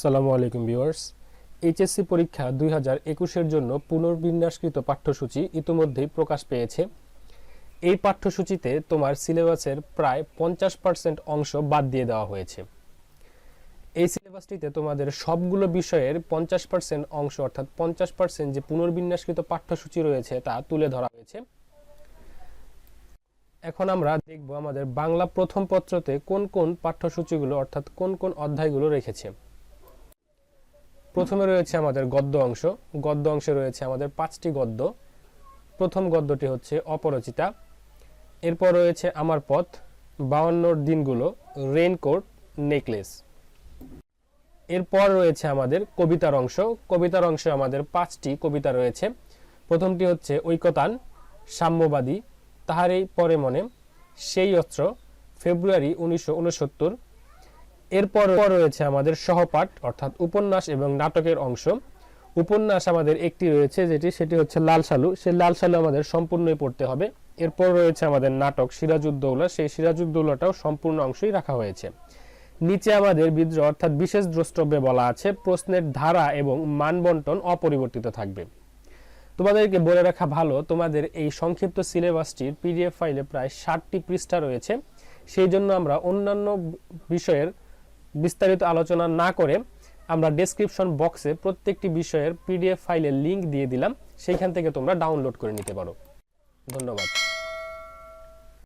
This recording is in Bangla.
সালামু আলাইকুম ভিউয়ার্স। এইচএসসি পরীক্ষা দুই হাজার একুশের জন্য পুনর্বিন্যাসকৃত পাঠ্যসূচি ইতিমধ্যেই প্রকাশ পেয়েছে। এই পাঠ্যসূচিতে তোমার সিলেবাসের প্রায় পঞ্চাশ পার্সেন্ট অংশ বাদ দিয়ে দেওয়া হয়েছে। এই সিলেবাসটিতে তোমাদের সবগুলো বিষয়ের পঞ্চাশ পার্সেন্ট অংশ অর্থাৎ পঞ্চাশ পার্সেন্ট যে পুনর্বিন্যাসকৃত পাঠ্যসূচি রয়েছে তা তুলে ধরা হয়েছে। এখন আমরা দেখব আমাদের বাংলা প্রথম পত্রতে কোন কোন পাঠ্যসূচিগুলো অর্থাৎ কোন কোন অধ্যায়গুলো রেখেছে। প্রথমে রয়েছে আমাদের গদ্য অংশ। গদ্য অংশে রয়েছে আমাদের পাঁচটি গদ্য। প্রথম গদ্যটি হচ্ছে অপরচিতা। এরপর রয়েছে আমার পথ, বাউন্নর দিনগুলো, রেইনকোট, নেকলেস। এরপর রয়েছে আমাদের কবিতার অংশ। কবিতার অংশে আমাদের পাঁচটি কবিতা রয়েছে। প্রথমটি হচ্ছে ঐকতান, সাম্যবাদী, তাহারই পরে মনে, সেই অস্ত্র, ফেব্রুয়ারি উনিশশো উনসত্তর এরপর রয়েছে আমাদের সহপাঠ, অর্থাৎ উপন্যাস এবং নাটকের অংশ। উপন্যাস আমাদের একটি রয়েছে যেটি, সেটি হচ্ছে লাল সালু। সেই লাল সালু আমাদের সম্পূর্ণই পড়তে হবে। এরপর রয়েছে আমাদের নাটক সিরাজউদ্দৌলা। সেই সিরাজউদ্দৌলাটাও সম্পূর্ণ অংশই রাখা হয়েছে। নিচে আমাদের বিদ্রোহ অর্থাৎ বিশেষ দ্রষ্টব্যে বলা আছে, প্রশ্নের ধারা এবং মানবন্টন অপরিবর্তিত থাকবে। তোমাদেরকে বলে রাখা ভালো, তোমাদের এই সংক্ষিপ্ত সিলেবাসটির পিডিএফ ফাইলে প্রায় ষাটটি পৃষ্ঠা রয়েছে। সেই জন্য আমরা অন্যান্য বিষয়ের বিস্তারিত আলোচনা না করে আমরা ডেসক্রিপশন বক্সে প্রত্যেকটি বিষয়ের পিডিএফ ফাইলের লিঙ্ক দিয়ে দিলাম। সেইখান থেকে তোমরা ডাউনলোড করে নিতে পারো। ধন্যবাদ।